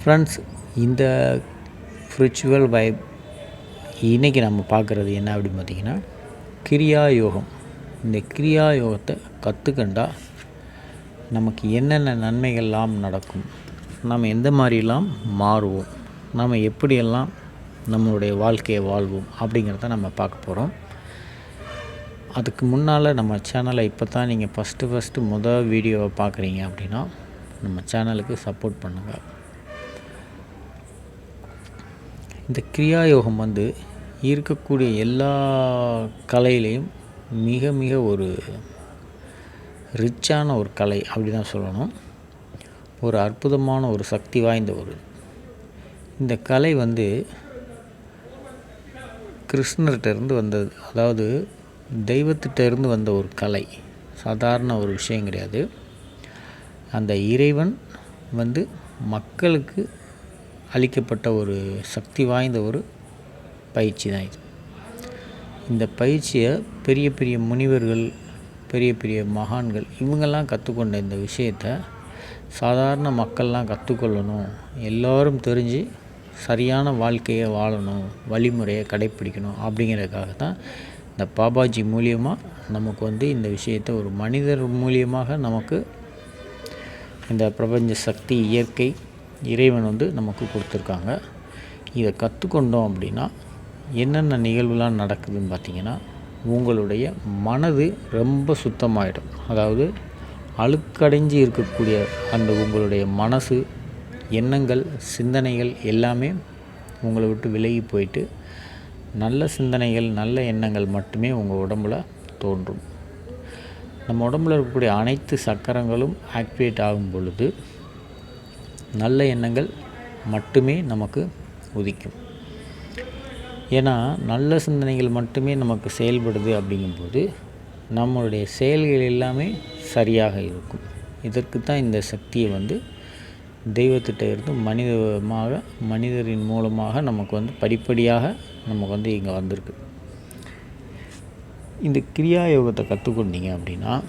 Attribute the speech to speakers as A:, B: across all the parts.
A: Friends இந்த spiritual vibe இன்றைக்கி நம்ம பார்க்குறது என்ன அப்படின்னு பார்த்தீங்கன்னா கிரியா யோகம் இந்த கிரியா யோகத்தை கற்றுக்கண்டா நமக்கு என்னென்ன நன்மைகள்லாம் நடக்கும் நம்ம எந்த மாதிரிலாம் மாறுவோம் நம்ம எப்படியெல்லாம் நம்மளுடைய வாழ்க்கையை வாழ்வோம் அப்படிங்கிறத நம்ம பார்க்க போகிறோம் அதுக்கு முன்னால் நம்ம சேனலை இப்போ தான் நீங்கள் ஃபஸ்ட்டு ஃபஸ்ட்டு முதல் வீடியோவை பார்க்குறீங்க அப்படின்னா நம்ம சேனலுக்கு சப்போர்ட் பண்ணுங்கள் இந்த கிரியா யோகம் வந்து இருக்கக்கூடிய எல்லா கலையிலையும் மிக மிக ஒரு ரிச்சான ஒரு கலை அப்படி தான் சொல்லணும். ஒரு அற்புதமான ஒரு சக்தி வாய்ந்த ஒரு இந்த கலை வந்து கிருஷ்ணர்கிட்ட இருந்து வந்தது. அதாவது தெய்வத்திட்டேருந்து வந்த ஒரு கலை. சாதாரண ஒரு விஷயம் கிடையாது. அந்த இறைவன் வந்து மக்களுக்கு அளிக்கப்பட்ட ஒரு சக்தி வாய்ந்த ஒரு பயிற்சி தான் இது. இந்த பயிற்சியை பெரிய பெரிய முனிவர்கள் பெரிய பெரிய மகான்கள் இவங்கெல்லாம் கற்றுக்கொண்ட இந்த விஷயத்தை சாதாரண மக்கள்லாம் கற்றுக்கொள்ளணும் எல்லோரும் தெரிஞ்சு சரியான வாழ்க்கையை வாழணும் வழிமுறையை கடைப்பிடிக்கணும் அப்படிங்கிறதுக்காக தான் இந்த பாபாஜி மூலியமாக நமக்கு வந்து இந்த விஷயத்தை ஒரு மனிதர் மூலியமாக நமக்கு இந்த பிரபஞ்ச சக்தி இயற்கை இறைவன் வந்து நமக்கு கொடுத்துருக்காங்க. இதை கற்றுக்கொண்டோம் அப்படின்னா என்னென்ன நிகழ்வுலாம் நடக்குதுன்னு பார்த்திங்கன்னா உங்களுடைய மனது ரொம்ப சுத்தமாயிடும். அதாவது அழுக்கடைஞ்சு இருக்கக்கூடிய அந்த உங்களுடைய மனசு எண்ணங்கள் சிந்தனைகள் எல்லாமே உங்களை விட்டு விலகி போயிட்டு நல்ல சிந்தனைகள் நல்ல எண்ணங்கள் மட்டுமே உங்கள் உடம்புல தோன்றும். நம்ம உடம்புல இருக்கக்கூடிய அனைத்து சக்கரங்களும் ஆக்டிவேட் ஆகும் பொழுது நல்ல எண்ணங்கள் மட்டுமே நமக்கு உதிக்கும். ஏன்னா நல்ல சிந்தனைகள் மட்டுமே நமக்கு செயல்படுது அப்படிங்கும்போது நம்மளுடைய செயல்கள் எல்லாமே சரியாக இருக்கும். இதற்கு தான் இந்த சக்தியை வந்து தெய்வத்திட்ட இருந்து மனிதமாக மனிதரின் மூலமாக நமக்கு வந்து படிப்படியாக நமக்கு வந்து இங்கே வந்திருக்கு. இந்த கிரியா யோகத்தை கற்றுக்கொண்டீங்க அப்படின்னா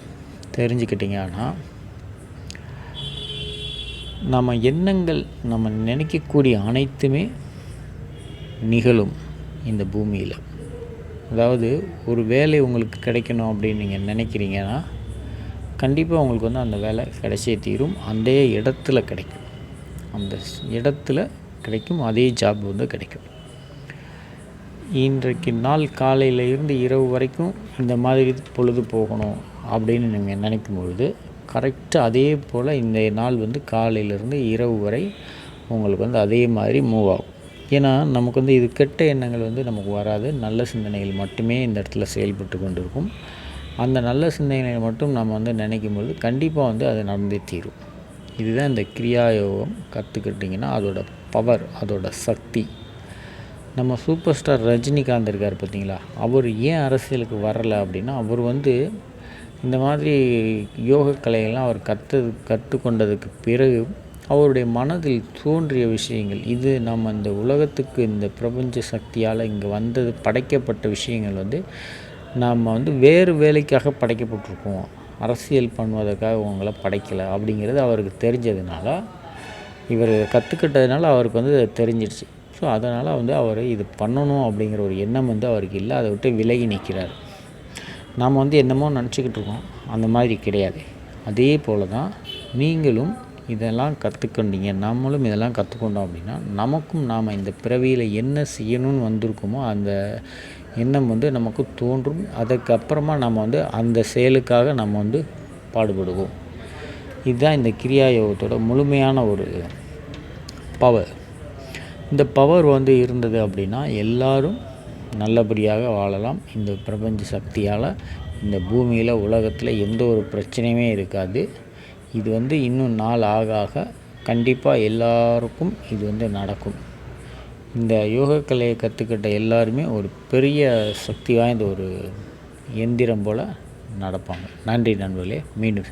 A: தெரிஞ்சுக்கிட்டீங்கன்னா நம்ம எண்ணங்கள் நம்ம நினைக்கக்கூடிய அனைத்துமே நிகழும் இந்த பூமியில். அதாவது ஒரு வேலை உங்களுக்கு கிடைக்கணும் அப்படின்னு நீங்கள் நினைக்கிறீங்கன்னா கண்டிப்பாக உங்களுக்கு வந்து அந்த வேலை கிடைச்சே தீரும். அந்த இடத்துல கிடைக்கும். அந்த இடத்துல கிடைக்கும். அதே ஜாப் வந்து கிடைக்கும். இன்றைக்கு நாள் காலையில் இருந்து இரவு வரைக்கும் இந்த மாதிரி பொழுது போகணும் அப்படின்னு நீங்கள் நினைக்கும் பொழுது கரெக்டாக அதே போல் இந்த நாள் வந்து காலையிலேருந்து இரவு வரை உங்களுக்கு வந்து அதே மாதிரி மூவ் ஆகும். ஏன்னா நமக்கு வந்து இது கெட்ட எண்ணங்கள் வந்து நமக்கு வராது. நல்ல சிந்தனைகள் மட்டுமே இந்த இடத்துல செயல்பட்டு கொண்டு இருக்கும் அந்த நல்ல சிந்தனைகளை மட்டும் நம்ம வந்து நினைக்கும் பொழுது கண்டிப்பாக வந்து அது நடந்தே தீரும். இதுதான் இந்த கிரியா யோகம் கற்றுக்கிட்டிங்கன்னா அதோட பவர் அதோட சக்தி. நம்ம சூப்பர் ஸ்டார் ரஜினிகாந்த் இருக்கார் பார்த்தீங்களா அவர் ஏன் அரசியலுக்கு வரலை அப்படின்னா அவர் வந்து இந்த மாதிரி யோக கலையெல்லாம் அவர் கற்று கற்றுக்கொண்டதுக்கு பிறகு அவருடைய மனதில் தோன்றிய விஷயங்கள். இது நம்ம இந்த உலகத்துக்கு இந்த பிரபஞ்ச சக்தியால் இங்கே வந்தது படைக்கப்பட்ட விஷயங்கள் வந்து நாம் வந்து வேறு வேலைக்காக படைக்கப்பட்டிருக்கோம். அரசியல் பண்ணுவதற்காக உங்களை படைக்கலை அப்படிங்கிறது அவருக்கு தெரிஞ்சதுனால இவர் கற்றுக்கிட்டதுனால அவருக்கு வந்து தெரிஞ்சிடுச்சு. ஸோ அதனால் வந்து அவர் இது பண்ணணும் அப்படிங்கிற ஒரு எண்ணம் வந்து அவருக்கு இல்லை. அதை விட்டு விலகி நிற்கிறார். நாம் வந்து என்னமோ நினச்சிக்கிட்டு இருக்கோம். அந்த மாதிரி கிடையாது. அதே போல் தான் நீங்களும் இதெல்லாம் கற்றுக்கொண்டீங்க நம்மளும் இதெல்லாம் கற்றுக்கொண்டோம் அப்படின்னா நமக்கும் நாம் இந்த பிறவியில் என்ன செய்யணும்னு வந்திருக்கோமோ அந்த எண்ணம் வந்து நமக்கு தோன்றும். அதுக்கப்புறமா நம்ம வந்து அந்த செயலுக்காக நம்ம வந்து பாடுபடுவோம். இதுதான் இந்த கிரியா யோகத்தோட முழுமையான ஒரு பவர் இந்த பவர் வந்து இருந்தது அப்படின்னா எல்லோரும் நல்லபடியாக வாழலாம். இந்த பிரபஞ்ச சக்தியால் இந்த பூமியில் உலகத்தில் எந்த ஒரு பிரச்சனையுமே இருக்காது. இது வந்து இன்னும் நாள் ஆக ஆக கண்டிப்பாக எல்லாருக்கும் இது வந்து நடக்கும். இந்த யோகக்கலையை கற்றுக்கிட்ட எல்லாருமே ஒரு பெரிய சக்தி வாய்ந்த ஒரு எந்திரம் போல் நடப்பாங்க. நன்றி நண்பர்களே. மீண்டும்